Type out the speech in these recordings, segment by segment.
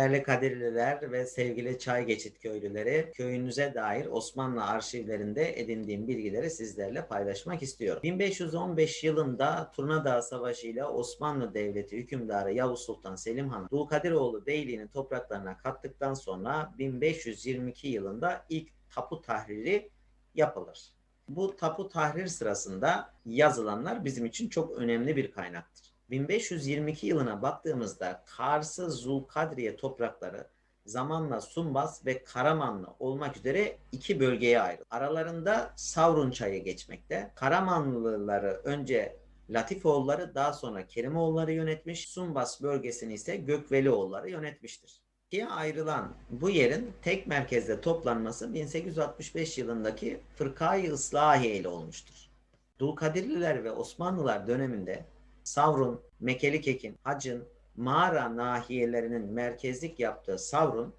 Değerli Kadirliler ve sevgili Çay Geçit köylüleri, köyünüze dair Osmanlı arşivlerinde edindiğim bilgileri sizlerle paylaşmak istiyorum. 1515 yılında Turnadağ Savaşı ile Osmanlı Devleti hükümdarı Yavuz Sultan Selim Han, Dulkadiroğlu Beyliği'nin topraklarına kattıktan sonra 1522 yılında ilk tapu tahriri yapılır. Bu tapu tahrir sırasında yazılanlar bizim için çok önemli bir kaynaktır. 1522 yılına baktığımızda Kars'ı Zulkadriye toprakları zamanla Sumbas ve Karamanlı olmak üzere iki bölgeye ayrılır. Aralarında Savrun çayı geçmekte. Karamanlıları önce Latifoğulları daha sonra Kerimoğulları yönetmiş. Sumbas bölgesini ise Gökvelioğulları yönetmiştir. İkiye ayrılan bu yerin tek merkezde toplanması 1865 yılındaki Fırkayı Islahiye ile olmuştur. Dulkadirliler ve Osmanlılar döneminde Savrun, Mekelikekin, Hacın, Mağara nahiyelerinin merkezlik yaptığı Savrun,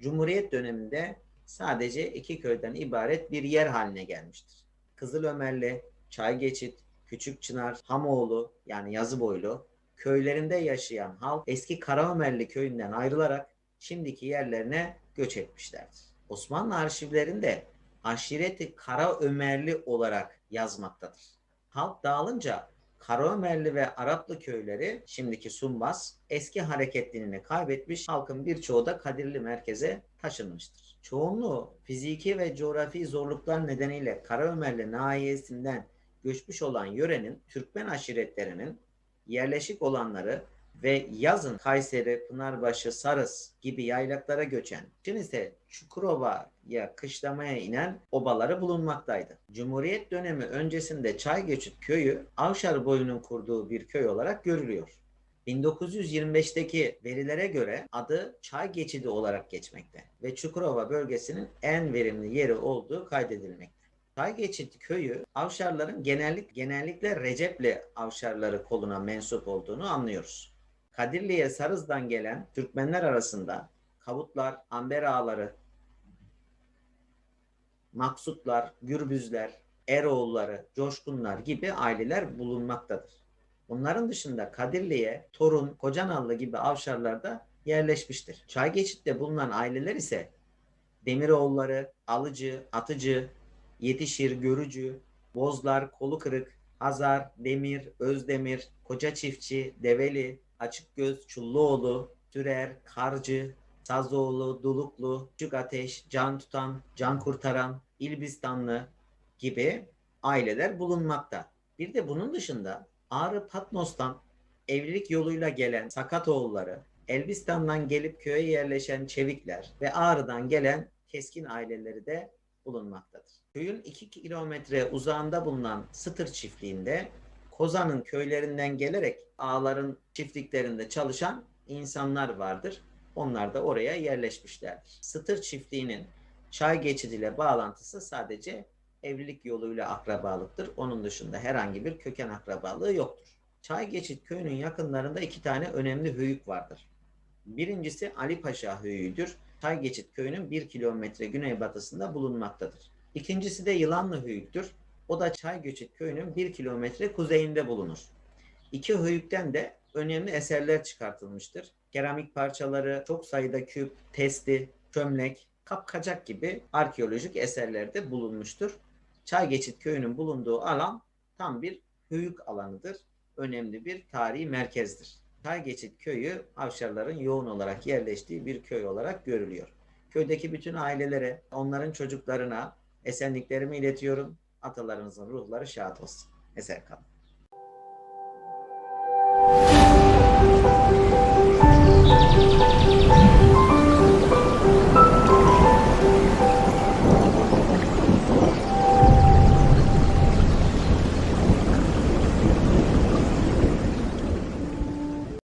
Cumhuriyet döneminde sadece iki köyden ibaret bir yer haline gelmiştir. Kızılömerli, Çaygeçit, Küçük Çınar, Hamoğlu yani Yazıboylu köylerinde yaşayan halk eski Karaömerli köyünden ayrılarak şimdiki yerlerine göç etmişlerdir. Osmanlı arşivlerinde aşireti Karaömerli olarak yazmaktadır. Halk dağılınca Karaömerli ve Araplı köyleri şimdiki Sumbas eski hareketliliğini kaybetmiş halkın birçoğu da Kadirli merkeze taşınmıştır. Çoğunluğu fiziki ve coğrafi zorluklar nedeniyle Karaömerli nahiyesinden göçmüş olan yörenin Türkmen aşiretlerinin yerleşik olanları ve yazın Kayseri, Pınarbaşı, Sarız gibi yaylaklara göçen, şimdi ise Çukurova'ya kışlamaya inen obaları bulunmaktaydı. Cumhuriyet dönemi öncesinde Çaygeçit köyü Avşar boyunun kurduğu bir köy olarak görülüyor. 1925'teki verilere göre adı Çay Geçidi olarak geçmekte ve Çukurova bölgesinin en verimli yeri olduğu kaydedilmekte. Çay Geçit köyü Avşarların genellik, genellikle Recepli Avşarları koluna mensup olduğunu anlıyoruz. Kadirli'ye Sarız'dan gelen Türkmenler arasında Kavutlar, Amber Ağaları, Maksutlar, Gürbüzler, Eroğulları, Coşkunlar gibi aileler bulunmaktadır. Bunların dışında Kadirli'ye Torun, Kocanallı gibi avşarlar da yerleşmiştir. Çaygeçit'te bulunan aileler ise Demiroğulları, Alıcı, Atıcı, Yetişir, Görücü, Bozlar, Kolu Kırık, Hazar, Demir, Özdemir, Koca Çiftçi, Develi, Açıkgöz, Çulluoğlu, Türer, Karcı, Sazoğlu, Duluklu, Küçük Ateş, Can Tutan, Can Kurtaran, İlbistanlı gibi aileler bulunmakta. Bir de bunun dışında Ağrı Patmos'tan evlilik yoluyla gelen Sakatoğulları, Elbistan'dan gelip köye yerleşen Çevikler ve Ağrı'dan gelen Keskin aileleri de bulunmaktadır. Köyün 2 kilometre uzağında bulunan Sıtır çiftliğinde Kozan'ın köylerinden gelerek ağların çiftliklerinde çalışan insanlar vardır. Onlar da oraya yerleşmişlerdir. Sıtır çiftliğinin çay geçidiyle bağlantısı sadece evlilik yoluyla akrabalıktır. Onun dışında herhangi bir köken akrabalığı yoktur. Çay Geçit köyünün yakınlarında iki tane önemli höyük vardır. Birincisi Ali Paşa höyüğüdür. Çay Geçit köyünün bir kilometre güneybatısında bulunmaktadır. İkincisi de Yılanlı höyüktür. O da Çay Geçit köyünün bir kilometre kuzeyinde bulunur. İki höyükten de önemli eserler çıkartılmıştır. Keramik parçaları, çok sayıda küp, testi, çömlek, kapkacak gibi arkeolojik eserlerde bulunmuştur. Çaygeçit köyünün bulunduğu alan tam bir höyük alanıdır. Önemli bir tarihi merkezdir. Çaygeçit köyü Avşarların yoğun olarak yerleştiği bir köy olarak görülüyor. Köydeki bütün ailelere, onların çocuklarına esenliklerimi iletiyorum. Atalarımızın ruhları şad olsun. Eser kalın.